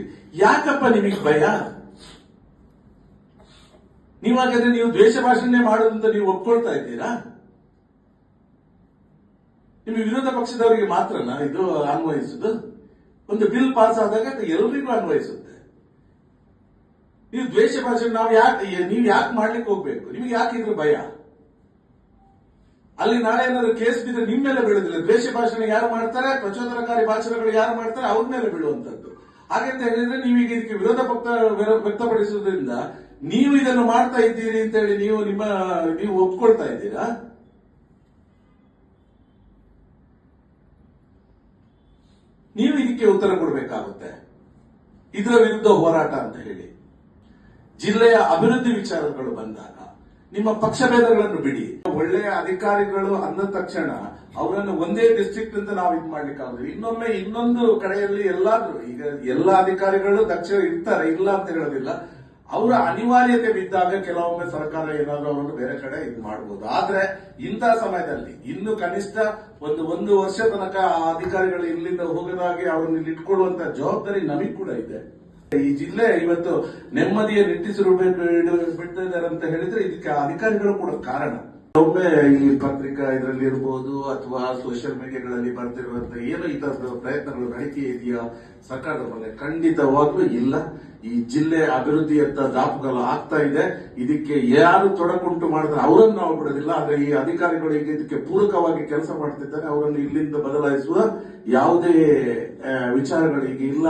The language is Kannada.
ಹೇಳ್ತಿದ್ರಿ ಯಾಕಪ್ಪ ನಿಮಗೆ ಭಯ? ನೀವಾಗಾದ್ರೆ ನೀವು ದ್ವೇಷ ಭಾಷಣೆ ಮಾಡೋದಂತ ನೀವು ಒಪ್ಕೊಳ್ತಾ ಇದ್ದೀರಾ? ನಿಮ್ಮ ವಿರೋಧ ಪಕ್ಷದವರಿಗೆ ಮಾತ್ರನಾ ಇದು ಅನ್ವಯಿಸುದು. ಒಂದು ಬಿಲ್ ಪಾಸ್ ಆದಾಗ ಅದು ಎಲ್ರಿಗೂ ಅನ್ವಯಿಸುತ್ತೆ. ನೀವು ದ್ವೇಷ ಭಾಷಣ ನಾವು ಯಾಕೆ ನೀವು ಯಾಕೆ ಮಾಡ್ಲಿಕ್ಕೆ ಹೋಗ್ಬೇಕು? ನಿಮ್ಗೆ ಯಾಕೆ ಇದ್ರ ಭಯ? ಅಲ್ಲಿ ನಾಳೆ ಏನಾದ್ರು ಕೇಸ್ ಬಿದ್ದರೆ ನಿಮ್ಮ ಮೇಲೆ ಬೀಳುದಿಲ್ಲ. ದ್ವೇಷ ಭಾಷಣ ಯಾರು ಮಾಡ್ತಾರೆ? ಪ್ರಚೋದನಕಾರಿ ಭಾಷಣಗಳು ಯಾರು ಮಾಡ್ತಾರೆ? ಅವ್ರ ಮೇಲೆ ಬೀಳುವಂತದ್ದು ಹಾಗಂತ ಹೇಳಿದ್ರೆ ನೀವೀಗ ಇದಕ್ಕೆ ವಿರೋಧ ಪಕ್ಷ ವ್ಯಕ್ತಪಡಿಸುವುದರಿಂದ ನೀವು ಇದನ್ನು ಮಾಡ್ತಾ ಇದ್ದೀರಿ ಅಂತ ಹೇಳಿ ನೀವು ನಿಮ್ಮ, ನೀವು ಒಪ್ಕೊಳ್ತಾ ಇದ್ದೀರಾ? ನೀವು ಇದಕ್ಕೆ ಉತ್ತರ ಕೊಡಬೇಕಾಗುತ್ತೆ. ಇದರ ವಿರುದ್ಧ ಹೋರಾಟ ಅಂತ ಹೇಳಿ. ಜಿಲ್ಲೆಯ ಅಭಿವೃದ್ಧಿ ವಿಚಾರಗಳು ಬಂದಾಗ ನಿಮ್ಮ ಪಕ್ಷಭೇದಗಳನ್ನು ಬಿಡಿ. ಒಳ್ಳೆಯ ಅಧಿಕಾರಿಗಳು ಅಂದ ತಕ್ಷಣ ಅವರನ್ನು ಒಂದೇ ಡಿಸ್ಟ್ರಿಕ್ಟ್ ಅಂತ ನಾವು ಇದು ಮಾಡ್ಲಿಕ್ಕೆ ಇನ್ನೊಮ್ಮೆ ಇನ್ನೊಂದು ಕಡೆಯಲ್ಲಿ ಎಲ್ಲಾದ್ರೂ, ಈಗ ಎಲ್ಲ ಅಧಿಕಾರಿಗಳು ದಕ್ಷ ಇರ್ತಾರೆ, ಇಲ್ಲ ಅಂತ ಹೇಳೋದಿಲ್ಲ. ಅವರ ಅನಿವಾರ್ಯತೆ ಬಿದ್ದಾಗ ಕೆಲವೊಮ್ಮೆ ಸರ್ಕಾರ ಏನಾದರೂ ಅವರನ್ನು ಬೇರೆ ಕಡೆ ಇದು ಮಾಡಬಹುದು ಆದ್ರೆ ಇಂತಹ ಸಮಯದಲ್ಲಿ ಇನ್ನು ಕನಿಷ್ಠ ಒಂದು ಒಂದು ವರ್ಷ ತನಕ ಆ ಅಧಿಕಾರಿಗಳು ಇಲ್ಲಿಂದ ಹೋಗದಾಗೆ ಅವರನ್ನು ಇಲ್ಲಿ ಇಟ್ಕೊಳ್ಳುವಂತ ಜವಾಬ್ದಾರಿ ನಮಗ್ ಕೂಡ ಇದೆ. ಈ ಜಿಲ್ಲೆ ಇವತ್ತು ನೆಮ್ಮದಿಯ ಬಿಡ್ತಾ ಇದ್ದಾರೆ ಅಂತ ಹೇಳಿದ್ರೆ ಇದಕ್ಕೆ ಅಧಿಕಾರಿಗಳು ಕೂಡ ಕಾರಣ. ಒಮ್ಮೆ ಈ ಪತ್ರಿಕಾ ಇದರಲ್ಲಿ ಇರಬಹುದು ಅಥವಾ ಸೋಷಿಯಲ್ ಮೀಡಿಯಾಗಳಲ್ಲಿ ಬರ್ತಿರುವಂತ ಏನು ಈ ತರದ ಪ್ರಯತ್ನಗಳು ನಡೀತಾ ಇದೆಯಾ? ಸರ್ಕಾರದ ಮೇಲೆ ಖಂಡಿತವಾಗ್ಲೂ ಇಲ್ಲ. ಈ ಜಿಲ್ಲೆ ಅಭಿವೃದ್ಧಿಯತ್ತ ದಾಪುಗಾಲು ಆಗ್ತಾ ಇದೆ. ಇದಕ್ಕೆ ಯಾರು ತೊಡಕುಂಟು ಮಾಡಿದ್ರೆ ಅವರನ್ನು ನಾವು ಬಿಡೋದಿಲ್ಲ. ಆದ್ರೆ ಈ ಅಧಿಕಾರಿಗಳು ಈಗ ಇದಕ್ಕೆ ಪೂರಕವಾಗಿ ಕೆಲಸ ಮಾಡ್ತಿದ್ದಾರೆ. ಅವರನ್ನು ಇಲ್ಲಿಂದ ಬದಲಾಯಿಸುವ ಯಾವುದೇ ಆ, ವಿಚಾರಗಳು ಈಗ ಇಲ್ಲ.